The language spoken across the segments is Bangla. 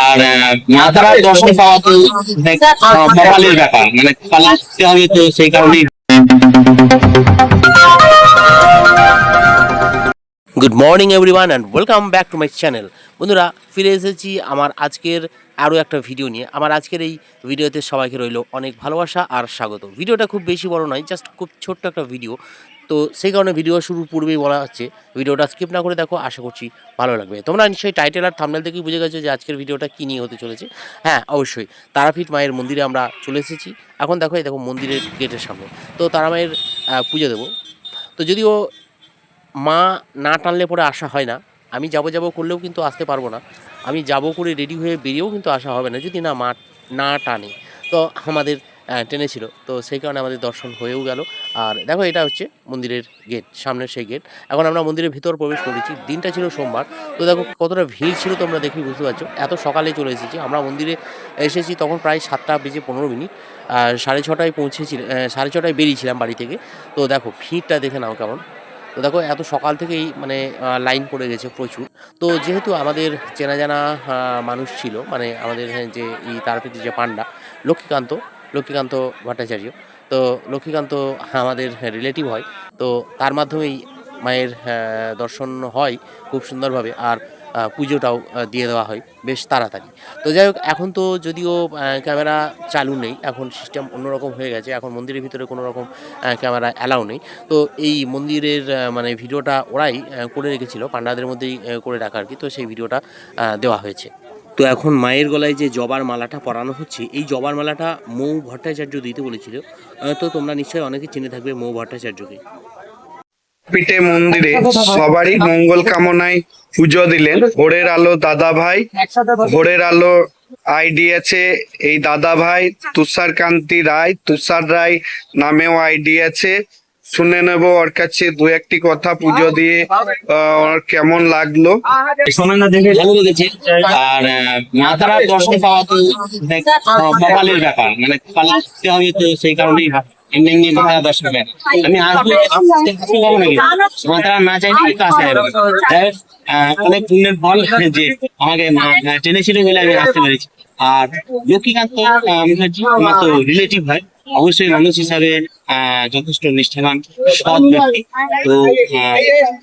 আর মাতারা দর্শন পাওয়া তো ব্যাপার মানে পালাতে হবে তো সেই কারণেই good morning everyone and welcome back to my channel বন্ধুরা, ফিরে এসেছি আমার আজকের আরও একটা ভিডিও নিয়ে। আমার আজকের এই ভিডিওতে সবাইকে রইল অনেক ভালোবাসা আর স্বাগত। ভিডিওটা খুব বেশি বড় নয় জাস্ট খুব ছোট্ট একটা ভিডিও তো সেই কারণে ভিডিও শুরুর পূর্বেই বলা হচ্ছে ভিডিওটা স্কিপ না করে দেখো, আশা করছি ভালো লাগবে। তোমরা নিশ্চয়ই টাইটেল আর থামনেল থেকেই বুঝে গেছো যে আজকের ভিডিওটা কী নিয়ে হতে চলেছে। হ্যাঁ অবশ্যই, তারাপীঠ মায়ের মন্দিরে আমরা চলে এসেছি। এখন দেখো, এই দেখো মন্দিরের গেটের সামনে। তো তারা মায়ের পুজো দেবো। তো যদিও মা না টানলে পরে আসা হয় না। আমি যাব যাব করলেও কিন্তু আসতে পারব না। আমি যাব করে রেডি হয়ে বেরিয়েও কিন্তু আসা হবে না, যদি না মা না টানে। তো আমাদের টেনেছিল তো সেই কারণে আমাদের দর্শন হয়েও গেল। আর দেখো, এটা হচ্ছে মন্দিরের গেট সামনের সেই গেট এখন আমরা মন্দিরের ভিতর প্রবেশ করেছি। দিনটা ছিল সোমবার। তো দেখো, কতটা ভিড় ছিল তোমরা দেখেই বুঝতে পারছ। এত সকালে চলে এসেছি। আমরা মন্দিরে এসেছি তখন প্রায় সাতটা বেজে পনেরো মিনিট। সাড়ে ছটায় পৌঁছেছি সাড়ে ছটায় বেরিয়েছিলাম বাড়ি থেকে। তো দেখো, ভিড়টা দেখে নাও কেমন। তো দেখো, এত সকাল থেকেই মানে লাইন পড়ে গেছে প্রচুর। তো যেহেতু আমাদের চেনা জানা মানুষ ছিল মানে আমাদের যে এই তারাপীঠের যে পান্ডা লক্ষ্মীকান্ত লক্ষ্মীকান্ত ভট্টাচার্য, তো লক্ষ্মীকান্ত আমাদের রিলেটিভ হয়। তো তার মাধ্যমেই মায়ের দর্শন হয় খুব সুন্দরভাবে। আর পুজোটাও দিয়ে দেওয়া হয়। বেশ তাড়াতাড়ি। তো যাই হোক, এখন তো যদিও ক্যামেরা চালু নেই, এখন সিস্টেম অন্যরকম হয়ে গেছে। এখন মন্দিরের ভিতরে কোনো রকম ক্যামেরা অ্যালাউ নেই। তো এই মন্দিরের মানে ভিডিওটা ওরাই করে রেখেছিল পান্ডাদের মধ্যেই করে রাখা আর কি তো সেই ভিডিওটা দেওয়া হয়েছে। তো এখন মায়ের গলায় যে জবার মালাটা পরানো হচ্ছে, এই জবার মালাটা মৌ ভট্টাচার্য দিতে বলেছিল। তো তোমরা নিশ্চয়ই অনেকে চিনে থাকবে মৌ ভট্টাচার্যকে। পিঠে মন্দিরে সবারই মঙ্গল কামনায় পুজো দিলেন। ভোরের আলো দাদা ভাই ভোরের আলো আইডি আছে এই দাদা ভাই তুষার কান্তি রায় তুষার রায় নামেও আইডি আছে। শুনে নেব ওর কাছে দু একটি কথা পুজো দিয়ে আহ, ওর কেমন লাগল। আর দর্শন পাওয়া তো ব্যাপার। মানে পালাতে হবে তো সেই কারণেই এমনি এমনি আমি আসব আসতে আসতে পাবো নাকি? মাতারা না চাইলে কিন্তু আসতে হবে না। যাই হোক, আহ, অনেক পুণ্যের ফল যে আমাকে মা- মা বলে আমি আসতে পেরেছি। আর লক্ষ্মীকান্ত আমার তো রিলেটিভ হয়। অবশ্যই মানুষ হিসাবে আহ, যথেষ্ট নিষ্ঠাবান সৎ ব্যক্তি। তো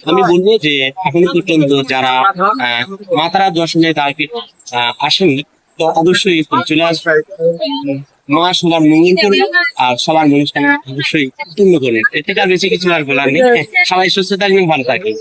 আমি বলব যে এখনও পর্যন্ত যারা মাতারা দর্শনে তারপি আসেননি অবশ্যই চলে আসবে। মা সবার মঙ্গল করে আর সবার মনুষ্যকে অবশ্যই পূর্ণ করে। এটা থেকে বেশি কিছু আর বলার নেই। সবাই সুস্থ থাকবেন, ভালো থাকবেন।